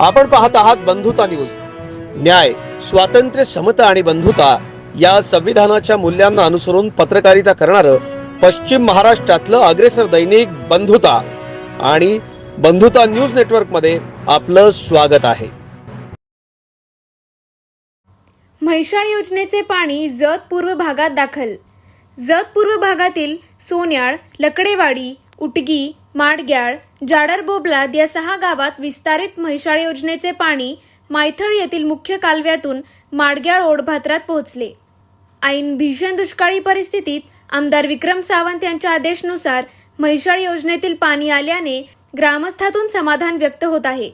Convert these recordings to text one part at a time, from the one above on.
आपण पाहत आहात बंधुता न्यूज. न्याय स्वातंत्र्य समता आणि बंधुता या संविधानाच्या मूल्यांना अनुसरून पत्रकारिता करणारं पश्चिम महाराष्ट्रातलं अग्रेसर दैनिक बंधुता आणि बंधुता न्यूज नेटवर्कमध्ये आपलं स्वागत आहे. म्हैसाळ योजनेचे पाणी जत पूर्व भागात दाखल. जत पूर्व भागातील सोन्याळ लकडेवाडी उटगी माडग्याळ जाडर बोबलाद या सहा गावात विस्तारित म्हैसाळ योजनेचे पाणी मायथळ येथील मुख्य कालव्यातून माडग्याळ ओढभात्रात पोहोचले. ऐन भीषण दुष्काळी परिस्थितीत आमदार विक्रम सावंत यांच्या आदेशनुसार म्हैसाळ योजनेतील पाणी आल्याने ग्रामस्थातून समाधान व्यक्त होत आहे.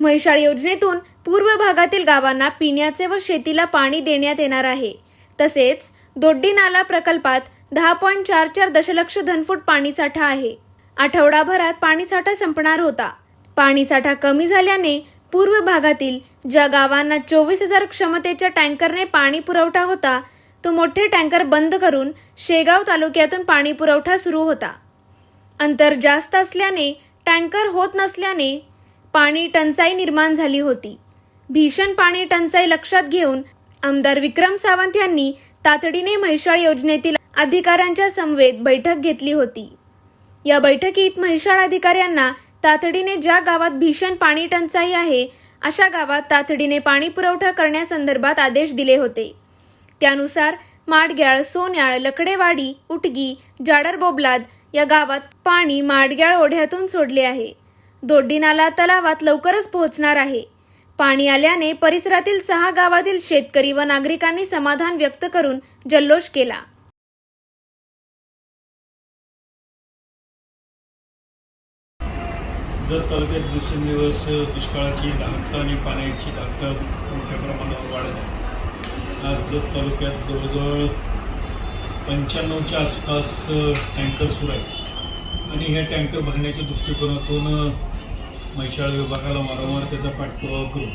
म्हैसाळ योजनेतून पूर्व भागातील गावांना पिण्याचे व शेतीला पाणी देण्यात येणार आहे. तसेच दोड्डी नाला प्रकल्पात दहा पॉईंट चार चार दशलक्ष घनफूट पाणीसाठा आहे. आठवडाभरात पाणीसाठा संपणार होता. पाणीसाठा कमी झाल्याने पूर्व भागातील ज्या गावांना चोवीस हजार क्षमतेच्या टँकरने पाणी पुरवठा होता तो मोठे टँकर बंद करून शेगाव तालुक्यातून पाणी पुरवठा सुरू होता. अंतर जास्त असल्याने टँकर होत नसल्याने पाणी टंचाई निर्माण झाली होती. भीषण पाणी टंचाई लक्षात घेऊन आमदार विक्रम सावंत यांनी तातडीने म्हैसाळ योजनेतील अधिकाऱ्यांच्या समवेत बैठक घेतली होती. या बैठकीत म्हैसाळ अधिकाऱ्यांना तातडीने ज्या गावात भीषण पाणी टंचाई आहे अशा गावात तातडीने पाणी पुरवठा करण्यासंदर्भात आदेश दिले होते. त्यानुसार माडग्याळ सोन्याळ लकडेवाडी उटगी जाडर बोबलाद या गावात पाणी माडग्याळ ओढ्यातून सोडले आहे. दोड्डी नाला तलावात लवकरच पोहोचणार आहे. पाणी आल्याने परिसरातील सहा गावातील शेतकरी व नागरिकांनी समाधान व्यक्त करून जल्लोष केला. जर तालुक्यात दिवसेंदिवस दुष्काळाची दाहकता आणि पाण्याची दाहकता मोठ्या प्रमाणावर वाढत आहे. आज जत तालुक्यात जवळजवळ पंच्याण्णवच्या आसपास टँकर सुरू आहेत. आणि हे टँकर भरण्याच्या दृष्टिकोनातून म्हैसाळ विभागाला वारंवार त्याचा पाठपुरावा करून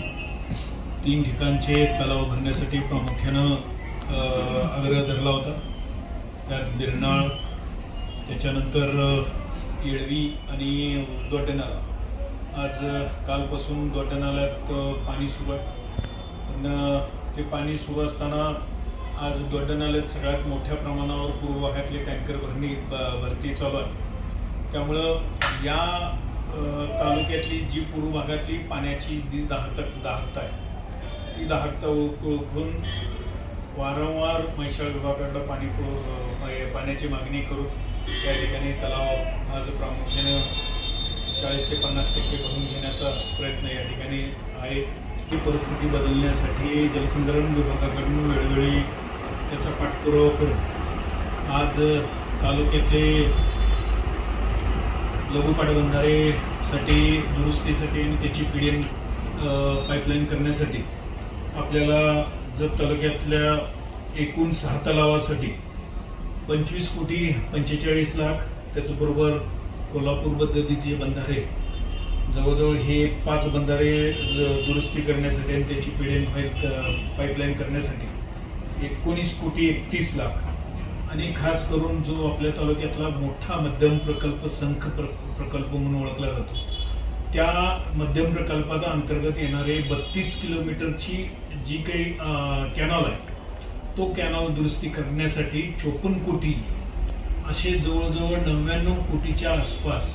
तीन ठिकाणचे तलाव भरण्यासाठी प्रामुख्यानं आग्रह धरला होता. त्यात गिरनाळ त्याच्यानंतर येळवी आणि दोड्डनाला आज कालपासून दोड्डनाल्यात पाणी सुरू आहे. पण ते पाणी सुरू असताना आज दोड्डनाल्यात सगळ्यात मोठ्या प्रमाणावर पूर्व भागातले टँकर भरणी ब- भरती चालू आहे. त्यामुळं या तालुक्यातली जी पूर्व भागातली पाण्याची जी दाहतक दाहकता आहे ती दाहकता ओळखून वारंवार म्हैसाळ विभागाकडं पाणी पाण्याची मागणी करू त्या ठिकाणी तलाव आज प्रामुख्याने चाळीस ते पन्नास टक्के भरून घेण्याचा प्रयत्न या ठिकाणी आहे. ही परिस्थिती बदलण्यासाठी जलसंधारण विभागाकडून वेळोवेळी त्याचा पाठपुरावा करून आज तालुक्यातले लघु पाटबंधारेसाठी दुरुस्तीसाठी आणि त्याची पिढीन पाईपलाईन करण्यासाठी आपल्याला जत तालुक्यातल्या एकूण सहा तलावासाठी पंचवीस कोटी पंचेचाळीस लाख त्याचबरोबर कोल्हापूर पद्धतीचे बंधारे जवळजवळ हे पाच बंधारे दुरुस्ती करण्यासाठी आणि त्याची पिढीन पाईप पाईपलाईन करण्यासाठी एकोणीस कोटी एकतीस लाख. आणि खास करून जो आपल्या तालुक्यातला मोठा मध्यम प्रकल्प संख प्र प्रकल्प म्हणून ओळखला जातो त्या मध्यम प्रकल्पाच्या अंतर्गत येणारे बत्तीस किलोमीटरची जी काही कॅनॉल आहे तो कॅनॉल दुरुस्ती करण्यासाठी चोपन्न कोटी असे जवळजवळ नव्याण्णव कोटीच्या आसपास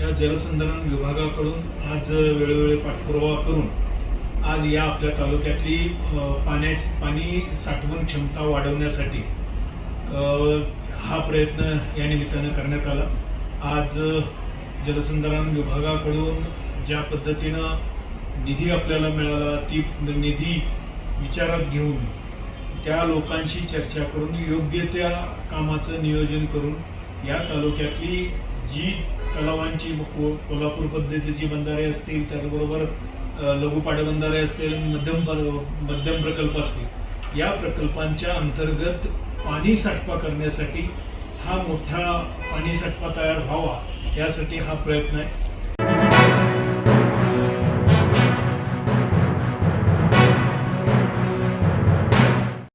या जलसंधारण विभागाकडून आज वेळोवेळी पाठपुरावा करून आज या आपल्या तालुक्यातली पाण्या पाणी साठवण क्षमता वाढवण्यासाठी हा प्रयत्न या निमित्तानं करण्यात आला. आज जलसंधारण विभागाकडून ज्या पद्धतीनं निधी आपल्याला मिळाला ती निधी विचारात घेऊन त्या लोकांशी चर्चा करून योग्य त्या कामाचं नियोजन करून या तालुक्यातली जी तलावांची को- कोल्हापूर पद्धतीची बंधारे असतील त्याचबरोबर लघुपाडे बंधारे असतील मध्यम मध्यम प्रकल्प असतील या प्रकल्पांच्या अंतर्गत पाणी साठवा करण्यासाठी हा मोठा पाणी साठवा तयार व्हावा यासाठी हा प्रयत्न आहे.